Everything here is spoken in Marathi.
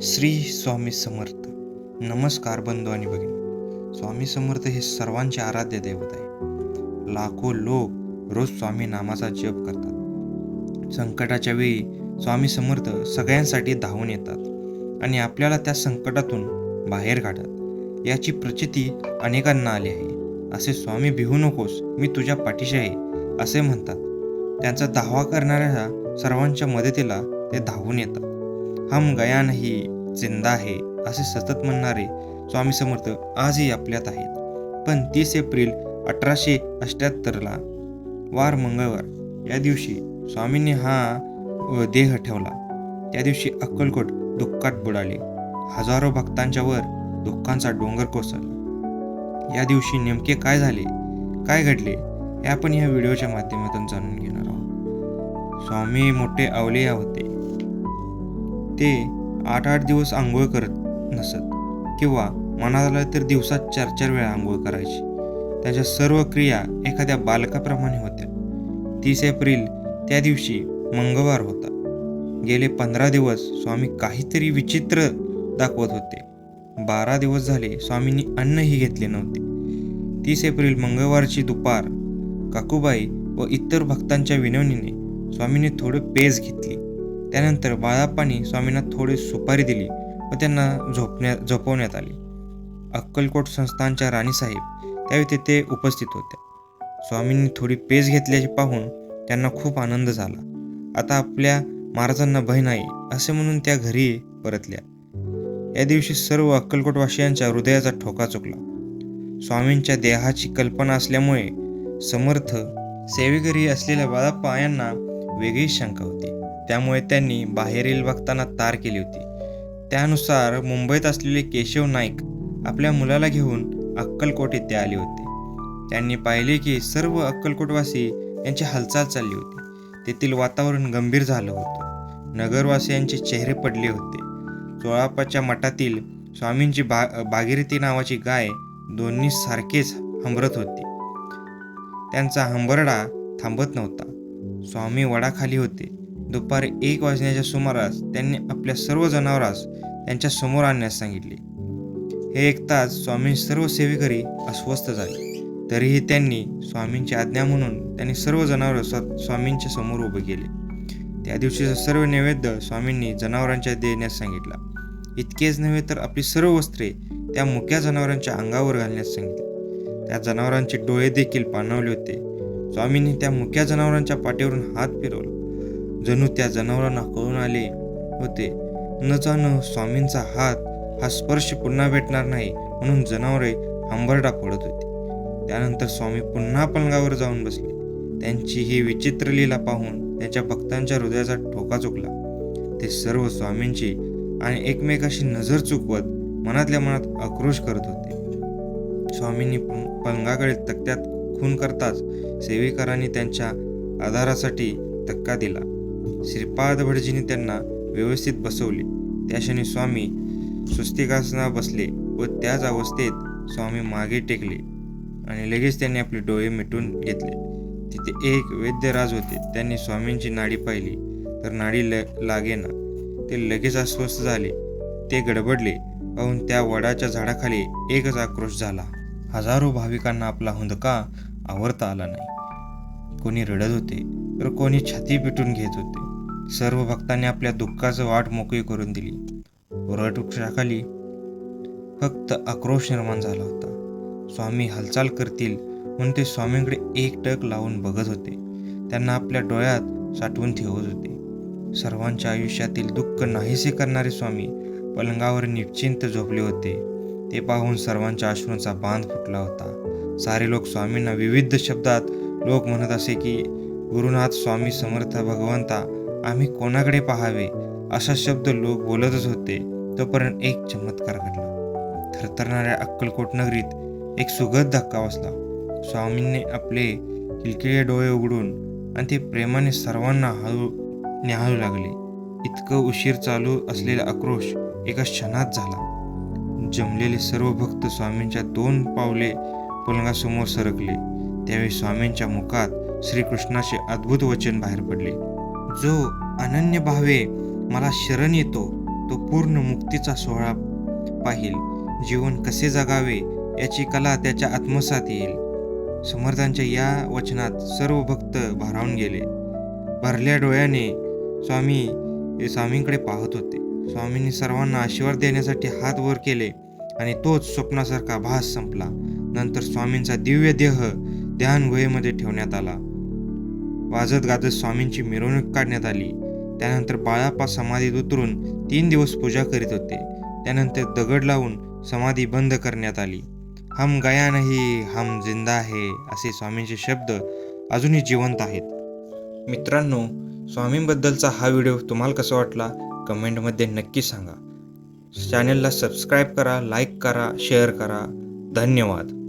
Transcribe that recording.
श्री स्वामी समर्थ. नमस्कार बंधू आणि भगिनी. स्वामी समर्थ हे सर्वांचे आराध्य दैवत आहे. लाखो लोक रोज स्वामी नामाचा जप करतात. संकटाच्या वेळी स्वामी समर्थ सगळ्यांसाठी धावून येतात आणि आपल्याला त्या संकटातून बाहेर काढतात. याची प्रचिती अनेकांना आली आहे. असे स्वामी भिवू नकोस मी तुझ्या पाठीशी आहे असे म्हणतात. त्यांचा दावा करणाऱ्या सर्वांच्या मदतीला ते धावून येतात. हम गया नाही जिंदा आहे असे सतत म्हणणारे स्वामी समर्थ आजही आपल्यात आहेत. पण तीस एप्रिल अठराशे अठ्ठ्याहत्तरला वार मंगळवार या दिवशी स्वामींनी हा देह ठेवला. त्या दिवशी अक्कलकोट दुःखात बुडाले. हजारो भक्तांच्या वर दुःखांचा डोंगर कोसळला. या दिवशी नेमके काय झाले काय घडले हे आपण या व्हिडिओच्या माध्यमातून जाणून घेणार आहोत. स्वामी मोठे अवलेया होते. ते आठ आठ दिवस आंघोळ करत नसत. किंवा मनात आलं तर दिवसात चार चार वेळा आंघोळ करायची. त्याच्या सर्व क्रिया एखाद्या बालकाप्रमाणे होत्या. तीस एप्रिल त्या दिवशी मंगळवार होता. गेले पंधरा दिवस स्वामी काहीतरी विचित्र दाखवत होते. बारा दिवस झाले स्वामींनी अन्नही घेतले नव्हते. तीस एप्रिल मंगळवारची दुपार काकूबाई व इतर भक्तांच्या विनवणीने स्वामींनी थोडं पेज घेतली. त्यानंतर बाळाप्पांनी स्वामींना थोडी सुपारी दिली व त्यांना झोपण्या झोपवण्यात आले. अक्कलकोट संस्थानच्या राणीसाहेब त्यावेळी तेथे उपस्थित होत्या. स्वामींनी थोडी पेज घेतल्याचे पाहून त्यांना खूप आनंद झाला. आता आपल्या महाराजांना भय नाही असे म्हणून त्या घरी परतल्या. या दिवशी सर्व अक्कलकोटवासियांच्या हृदयाचा ठोका चुकला. स्वामींच्या देहाची कल्पना असल्यामुळे समर्थ सेवेकरी असलेल्या बाळाप्पा यांना वेगळी शंका होती. त्यामुळे त्यांनी बाहेरील भक्तांना तार केली होती. त्यानुसार मुंबईत असलेले केशव नाईक आपल्या मुलाला घेऊन अक्कलकोट येथे आले होते. त्यांनी पाहिले की सर्व अक्कलकोटवासी यांची हालचाल चालली होती. तेथील वातावरण गंभीर झालं होतं. नगरवासियांचे चेहरे पडले होते. चोळापाच्या मठातील स्वामींची बा भागीरथी नावाची गाय दोन्ही सारखेच हंबरत होती. त्यांचा हंबरडा थांबत नव्हता. स्वामी वडाखाली होते. दुपारी एक वाजण्याच्या सुमारास त्यांनी आपल्या सर्व जनावरांस त्यांच्यासमोर आणण्यास सांगितले. हे ऐकताच स्वामी सर्व सेवेकरी अस्वस्थ झाले. तरीही त्यांनी स्वामींची आज्ञा म्हणून त्यांनी सर्व जनावर स्वामींच्या समोर उभे केले. त्या दिवशीचा सर्व नैवेद्य स्वामींनी जनावरांच्या देण्यास सांगितला. इतकेच नव्हे तर आपली सर्व वस्त्रे त्या मुक्या जनावरांच्या अंगावर घालण्यास सांगितले. त्या जनावरांचे डोळे देखील पाणवले होते. स्वामींनी त्या मुक्या जनावरांच्या पाठीवरून हात फिरवला. जणू त्या जनावरांना कळून आले होते. न जाणं स्वामींचा हात हा स्पर्श पुन्हा भेटणार नाही म्हणून जनावरे हंबरडा पडत होती. त्यानंतर स्वामी पुन्हा पलंगावर जाऊन बसले. त्यांची ही विचित्र लीला पाहून त्यांच्या भक्तांच्या हृदयाचा ठोका चुकला. ते सर्व स्वामींची आणि एकमेकाशी नजर चुकवत मनातल्या मनात आक्रोश करत होते. स्वामींनी पलंगाकडे तक्त्यात खून करताच सेवेकरांनी त्यांच्या आधारासाठी धक्का दिला. श्रीपाद भटजींनी त्यांना व्यवस्थित बसवले. त्या क्षणी स्वामी स्वस्तिकासना बसले व त्याच अवस्थेत स्वामी मागे टेकले आणि लगेच त्यांनी आपले डोळे मिटून घेतले. तिथे एक वैद्यराज होते. त्यांनी स्वामींची नाडी पाहिली तर नाडी ल लागेना. ते लगेच अस्वस्थ झाले. ते गडबडले. पाहून त्या वडाच्या झाडाखाली एकच आक्रोश झाला. हजारो भाविकांना आपला हुंदका आवरता आला नाही. कोणी रडत होते. तर कोणी छाती पिटून घेत होते. सर्व भक्तांनी आपल्या दुःखाचं वाट मोकळी करून दिली. वृक्षाखाली फक्त आक्रोश निर्माण झाला होता. स्वामी हालचाल करतील म्हणून ते स्वामींकडे एक टक लावून बघत होते. त्यांना आपल्या डोळ्यात साठवून ठेवत होते. सर्वांच्या आयुष्यातील दुःख नाहीसे करणारे स्वामी पलंगावर निश्चिंत झोपले होते. ते पाहून सर्वांच्या अश्रूंचा बांध फुटला होता. सारे लोक स्वामींना विविध शब्दात लोक म्हणत असे की गुरुनाथ स्वामी समर्थ भगवंता आम्ही कोणाकडे पाहावे? असा शब्द लोक बोलतच होते. तोपर्यंत एक चमत्कार घडला. थरथरणाऱ्या अक्कलकोट नगरीत एक सुगत धक्का बसला. स्वामींनी आपले किलकिळे डोळे उघडून आणि ते प्रेमाने सर्वांना हळू न्याहाळू लागले. इतकं उशीर चालू असलेला आक्रोश एका क्षणात झाला. जमलेले सर्व भक्त स्वामींच्या दोन पावले पलंगासमोर सरकले. त्यावेळी स्वामींच्या मुखात श्रीकृष्णाचे अद्भुत वचन बाहेर पडले. जो अनन्य भावे मला शरण येतो तो पूर्ण मुक्तीचा सोहळा पाहिल. जीवन कसे जगावे याची कला त्याच्या आत्मसात येईल. समर्थांच्या या वचनात सर्व भक्त भारावून गेले. भरल्या डोळ्याने स्वामी स्वामींकडे पाहत होते. स्वामींनी सर्वांना आशीर्वाद देण्यासाठी हात वर केले आणि तोच स्वप्नासारखा भास संपला. नंतर स्वामींचा दिव्य देह ध्यान गुहेमध्ये ठेवण्यात आला. वाजत गाजत स्वामींची मिरवणूक काढण्यात आली. त्यानंतर बाळाप्पा समाधीत उतरून तीन दिवस पूजा करीत होते. त्यानंतर दगड लावून समाधी बंद करण्यात आली. हम गया नाही हम जिंदा आहे असे स्वामींचे शब्द अजूनही जिवंत आहेत. मित्रांनो स्वामींबद्दलचा हा व्हिडिओ तुम्हाला कसा वाटला? कमेंटमध्ये नक्की सांगा. चॅनलला सबस्क्राईब करा लाईक करा शेअर करा. धन्यवाद.